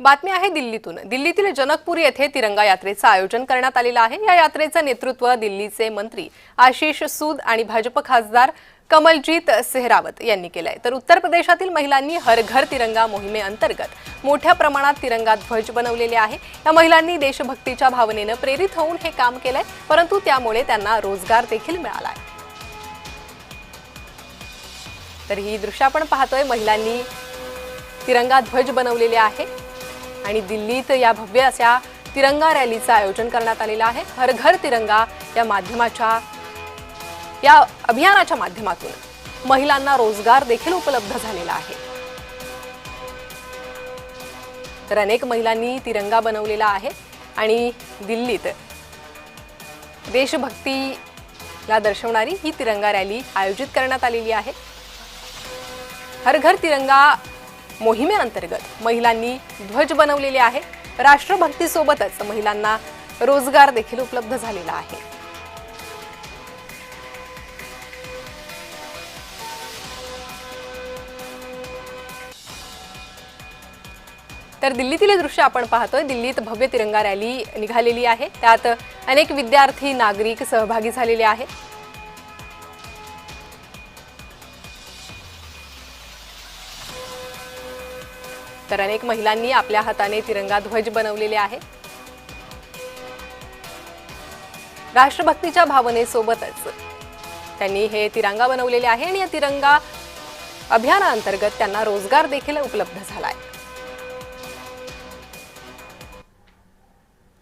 बातमी आहे दिल्लीतून. दिल्लीतील जनकपूर येथे तिरंगा यात्रेचं आयोजन करण्यात आलेलं आहे. या यात्रेचं नेतृत्व दिल्लीचे मंत्री आशिष सूद आणि भाजप खासदार कमलजीत सेहरावत यांनी केलंय. तर उत्तर प्रदेशातील महिलांनी हर घर तिरंगा मोहिमेअंतर्गत मोठ्या प्रमाणात तिरंगा ध्वज बनवलेले आहे. या महिलांनी देशभक्तीच्या भावनेनं प्रेरित होऊन हे काम केलंय परंतु त्यामुळे त्यांना रोजगार देखील मिळालाय. तर ही दृश्य आपण पाहतोय. महिलांनी तिरंगा ध्वज बनवलेले आहे. आणि दिल्लीत या भव्य अशा तिरंगा रॅलीचं आयोजन करण्यात आलेलं आहे. हर घर तिरंगा या माध्यमाच्या या अभियानाच्या माध्यमातून महिलांना रोजगार देखील उपलब्ध झालेला आहे. तर अनेक महिलांनी तिरंगा बनवलेला आहे आणि दिल्लीत देशभक्तीला दर्शवणारी ही तिरंगा रॅली आयोजित करण्यात आलेली आहे. हर घर तिरंगा मोहिमेअंतर्गत महिलांनी ध्वज बनवलेले आहे. राष्ट्रभक्तीसोबतच महिलांना रोजगार देखील उपलब्ध झालेला आहे. तर दिल्लीतील दृश्य आपण पाहतोय. दिल्लीत भव्य तिरंगा रॅली निघालेली आहे. त्यात अनेक विद्यार्थी नागरिक सहभागी झालेले आहेत. तर अनेक महिलांनी आपल्या हाताने तिरंगा ध्वज बनवलेले आहे राष्ट्रभक्तीच्या भावनेसोबतच त्यांनी हे तिरंगा बनवलेले आहे आणि या तिरंगा अभियानाअंतर्गत त्यांना रोजगार देखील उपलब्ध झाला आहे